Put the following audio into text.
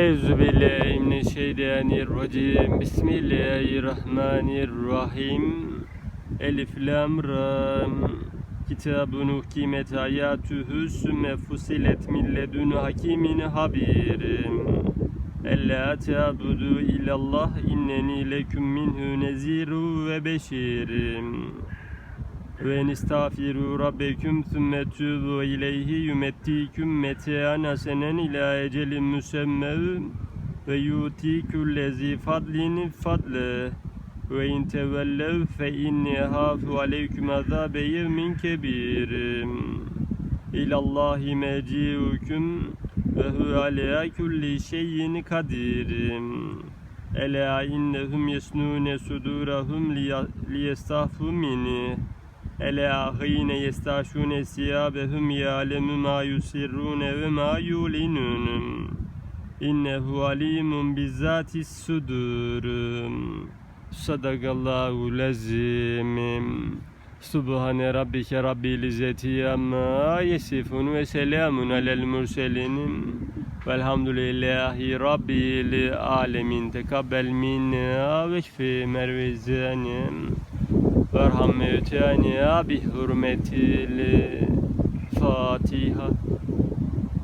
Euzubillahimineşşeytanirracim. Bismillahirrahmanirrahim. Elif lam ra. Kitabun uhkimet ayatuhu sümme fusilet min ledun hakimin habirim. Ella ta'budu illallah inneni leküm minhu neziru ve beşirim. Ve enistağfiru rabbeküm sümme tûbu ileyhi yümettiküm metean hasenen ila ecelin müsemmev ve yuti küllezi fadlin fadle. Ve in tevellev fe inni hafu aleyküm azabe yevmin kebirim. İlallahi meciukum ve hu ala kulli şeyin kadirim. Ela innehum yesnune sudurahum liyestahfu minni Ela hine yestaşune siyabehum ya'lemu ma yusirrune ve ma yulinun. İnnehu alimun bizzatis sudur Sadakallahu lazim Subhane rabbike rabbil izzeti amma yesifun ve selamun alel murselin. Velhamdülillahi rabbil alemin. Tekabbel minna ve şfi mervezanim Verham mevtani bi hürmetil Fatiha